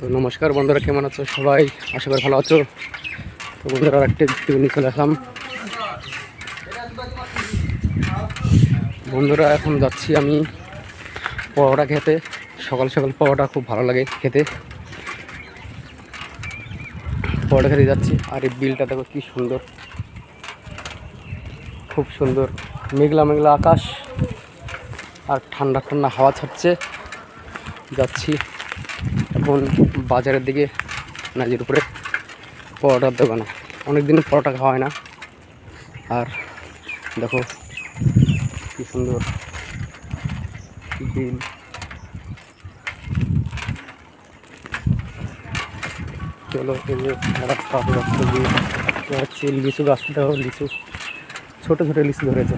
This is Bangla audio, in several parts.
তো নমস্কার বন্ধুরা, কেমন আছো সবাই? আশা করি ভালো আছো। তো বন্ধুরা একটা ভিডিও নিয়ে চলে আসলাম। বন্ধুরা, এখন যাচ্ছি আমি পরোটা খেতে। সকাল সকাল পরোটা খুব ভালো লাগে খেতে। পরোটা খেতে যাচ্ছি, আর এই বিলটা দেখো কি সুন্দর। খুব সুন্দর। মেঘলা মেঘলা আকাশ, আর ঠান্ডা ঠান্ডা হাওয়া ছাড়ছে। যাচ্ছি। এখন বাজারের দিকে, নাজির উপরে, পরোটার দোকানে। অনেক দিন পরোটা খাওয়া হয় না। আর দেখো, কি সুন্দর বিল চলো, এই লিচু গাছটা লিচু। ছোটো ছোটো লিচু ধরেছে।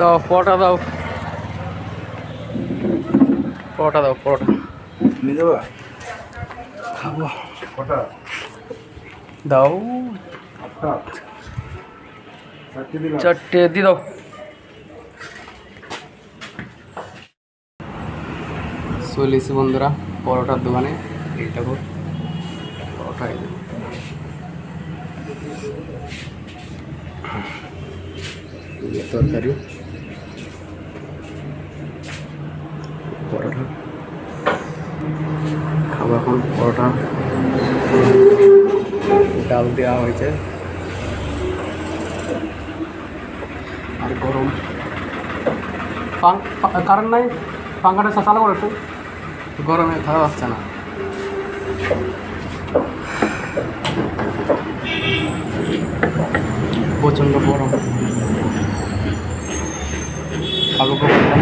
দাও পরোটা দাও। পরোটা দাও পরোটা। নিয়ে যাবা? খাব। কটা দাও। চারটে দিয়ে দাও। চলে এসেছি বন্ধুরা পরোটার দোকানে। এই দেখো পরোটা তরকারি পরোটা খাব এখন পরোটা। ডাল দেওয়া হয়েছে। আর গরম। কারেন্ট নাই? পাঙ্খাটা চালু করে একটু। গরমে থাকা যাচ্ছে না। প্রচণ্ড গরম। কাকুকে বললাম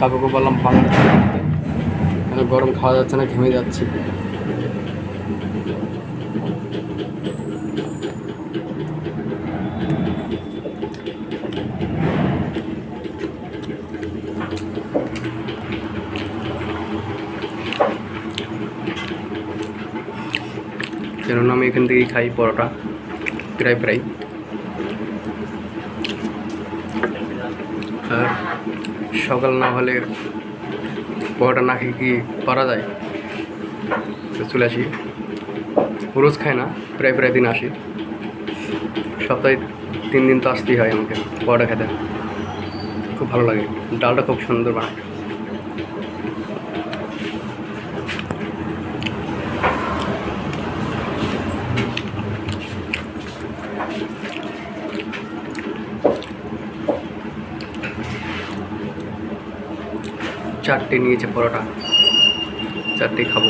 কাকুকে বললাম কেন গরম খাওয়া যাচ্ছে না, ঘেমে যাচ্ছে। কেননা আমি এখান থেকেই খাই পরোটা, প্রায় প্রায়। আর সকাল না হলে পরোটা না খেয়ে কি পারা যায়? তো চলে আসি। রোজ খাই না, প্রায় প্রায় দিন আসি। সপ্তাহে তিন দিন তো আসতেই হয় আমাকে পোহাটা খেতে। খুব ভালো লাগে, ডালটা খুব সুন্দর বানায়। চারটে নিয়েছে পরোটা। চারটে খাব।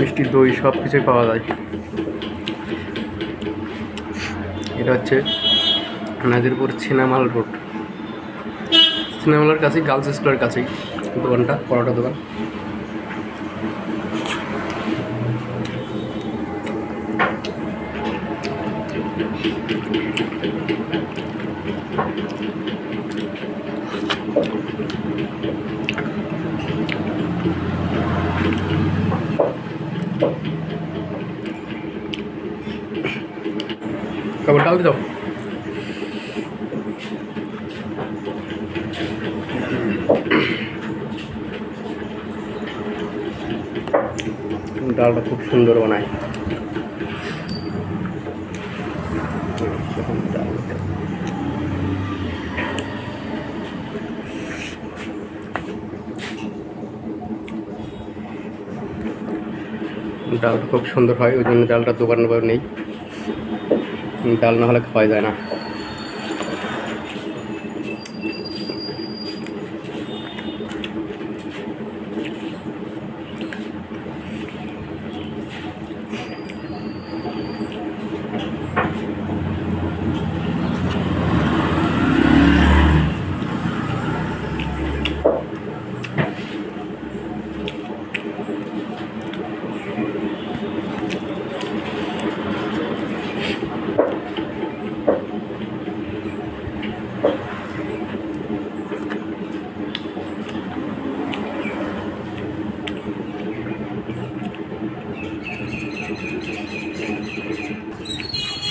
মিষ্টি দই সব কিছুই পাওয়া যায়। এটা হচ্ছে নাজিরপুর সিনেমাল রোড। সিনেমালের কাছেই, গার্লস স্কুলের কাছেই দোকানটা, পরোটা দোকান। খাবার ডাল দাও। ডালটা খুব সুন্দর বানায়। ডালটা খুব সুন্দর হয়, ওই জন্য ডালটা দোকানে নেই। ডাল না হলে খাওয়া যায় না।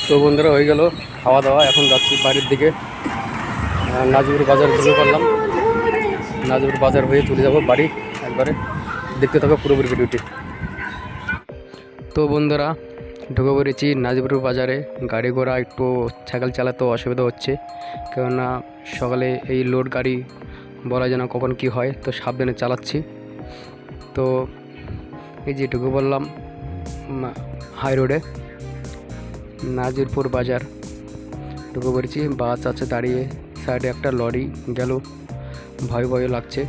তো বন্ধুরা হয়ে গেল খাওয়া দাওয়া, এখন যাচ্ছি বাড়ির দিকে। নাজিপুর বাজার ঘুরে করলাম নাজিপুর বাজার হয়ে চলে যাব বাড়ি একবারে। দেখতে থাকো পুরোপুরি ভিডিওটি। তো বন্ধুরা, ঢুকে পড়েছি নাজিপুর বাজারে। গাড়ি ঘোড়া একটু সাইকেল চালাতে অসুবিধা হচ্ছে। কেননা সকালে এই লোড গাড়ি বলা যেন কখন কি হয়, তো সাবধানে চালাচ্ছি। তো এই যে ঢুকে পড়লাম হাই রোডে। নাজিরপুর বাজার। ঢুকে পড়েছি, বাস আছে দাঁড়িয়ে, সাইডে একটা লরি গেল। ভয় ভয় লাগছে,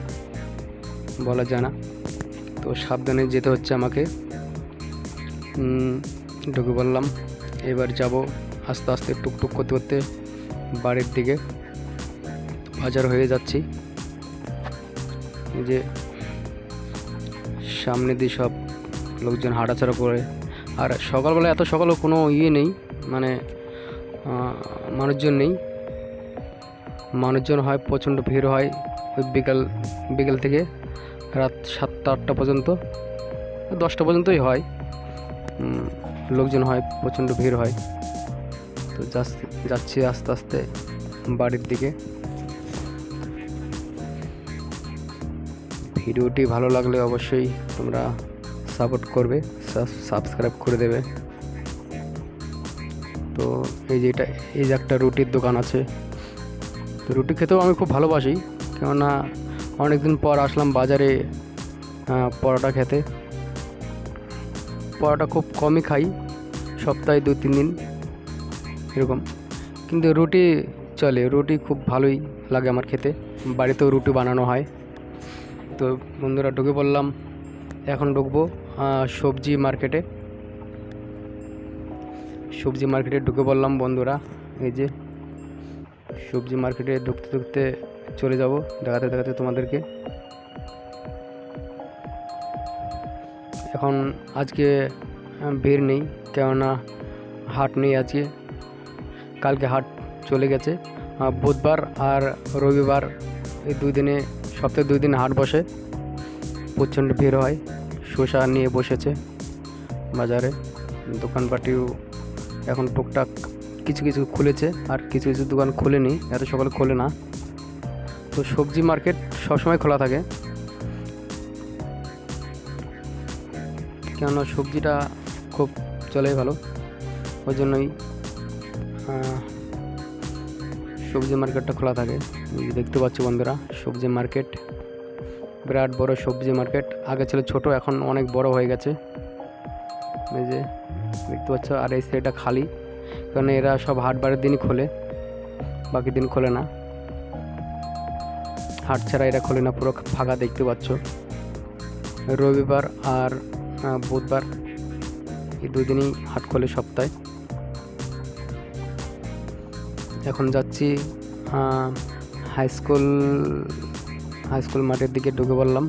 বলা যায় না। তো সাবধানে যেতে হচ্ছে আমাকে। ঢুকে পড়লাম। এবার যাব আস্তে আস্তে টুকটুক করতে করতে বাড়ির দিকে। বাজার হয়ে যাচ্ছি। যে সামনে দিয়ে সব লোকজন হাঁটাচড়া করে আর সকালবেলা এত সকালেও কোনো ইয়ে নেই মানে মানুষজন নেই। মানুষজন হয়, প্রচণ্ড ভিড় হয় ওই বিকাল, বিকেল থেকে রাত সাতটা, আটটা পর্যন্ত। দশটা পর্যন্তই হয়। লোকজন হয়, প্রচণ্ড ভিড় হয়। তো যাচ্ছি আস্তে আস্তে বাড়ির দিকে। ভিডিওটি ভালো লাগলে অবশ্যই তোমরা সাপোর্ট করবে সাবস্ক্রাইব করে দেবে। তো এই যে এটা, এই যে একটা রুটির দোকান আছে। তো রুটি খেতেও আমি খুব ভালোবাসি, কেননা অনেকদিন পর আসলাম বাজারে পরোটা খেতে। পরোটা খুব কমই খাই, সপ্তাহে দু, তিন দিন, এরকম। কিন্তু রুটি চলে, রুটি খুব ভালোই লাগে আমার খেতে। বাড়িতেও রুটি বানানো হয়। তো বন্ধুরা ঢুকে পড়লাম। এখন ঢুকবো সবজি মার্কেটে সবজি মার্কেটে ঢুকে পড়লাম বন্ধুরা, এই যে। সবজি মার্কেটে ঢুকতে ঢুকতে চলে যাব, দেখাতে দেখাতে তোমাদেরকে। এখন আজকে ভিড় নেই, কেননা হাট নেই আজকে। কালকে হাট চলে গেছে বুধবার আর রবিবার, এই দুই দিনে, সপ্তাহে দুই দিন হাট বসে, প্রচণ্ড ভিড় হয়। শসা নিয়ে বসেছে বাজারে। দোকানপাটিও এখন টুকটাক কিছু কিছু খুলেছে আর কিছু কিছু দোকান খোলেনি, এত সকালে খোলে না। তো সবজি মার্কেট সবসময় খোলা থাকে। কেননা সবজিটা খুব চলে ভালো। ওই জন্যই সবজি মার্কেটটা খোলা থাকে। দেখতে পাচ্ছ বন্ধুরা, সবজি মার্কেট। বিরাট বড় সবজি মার্কেট আগে ছিল ছোট, এখন অনেক বড় হয়ে গেছে। এই যে, দেখতে পাচ্ছ, আর এই সাইডটা খালি। কারণ এরা সব হাট বারের দিনই খোলে, বাকি দিন খোলে না। হাট ছাড়া এরা খোলে না, পুরো ফাঁকা দেখতে পাচ্ছ। রবিবার আর বুধবার এই দুই দিনই হাট খোলে সপ্তাহে। এখন যাচ্ছি হাই স্কুল হাই স্কুল মাঠের দিকে ঢুকে পড়লাম।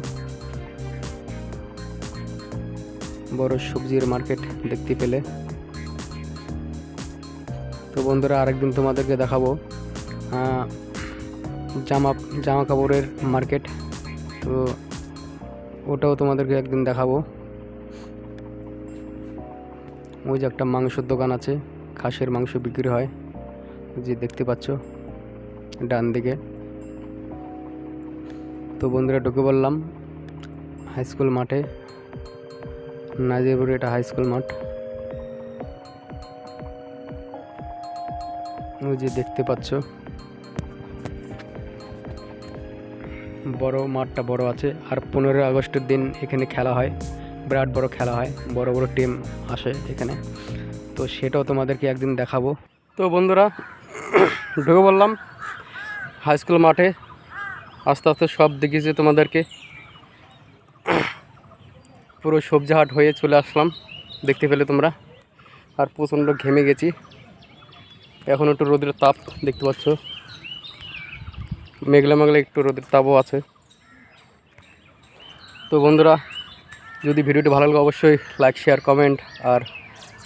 বড় সবজির মার্কেট দেখতে পেলে। তো বন্ধুরা, আরেকদিন তোমাদেরকে দেখাবো জামা জামা কাপড়ের মার্কেট। তো ওটাও তোমাদেরকে একদিন দেখাবো। ওই যে একটা মাংসের দোকান আছে, খাসের মাংস বিক্রি হয়, যে দেখতে পাচ্ছ, ডান দিকে। তো বন্ধুরা ঢুকে বললাম হাই স্কুল মাঠে। নাজিরপুরে এটা হাই স্কুল মাঠ। ওই যে দেখতে পাচ্ছ। বড় মাঠটা বড় আছে। আর পনেরোই আগস্টের দিন এখানে খেলা হয়। বিরাট বড় খেলা হয়। বড় বড় টিম আসে এখানে। তো সেটাও তোমাদেরকে একদিন দেখাবো। তো বন্ধুরা, ঢুকে বললাম হাই স্কুল মাঠে। আস্তে আস্তে সব দেখিয়েছি তোমাদেরকে। পুরো সবজি হাট হয়ে চলে আসলাম, দেখতে পেলে তোমরা। আর প্রচণ্ড ঘেমে গেছি। এখন একটু রোদের তাপ দেখতে পাচ্ছ। মেঘলা মেঘলা একটু রোদের তাপও আছে। তো বন্ধুরা, যদি ভিডিওটি ভালো লাগে অবশ্যই লাইক শেয়ার কমেন্ট আর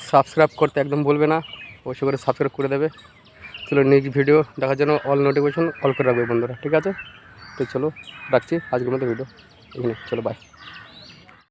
সাবস্ক্রাইব করতে একদম বলবে না। অবশ্যই করে সাবস্ক্রাইব করে দেবে। চলো নেক্সট ভিডিও দেখার জন্য অল নোটিফিকেশন অল করে রাখবে বন্ধুরা, ঠিক আছে? তো চলো রাখছি আজকের মতো ভিডিও এখানে চলো বাই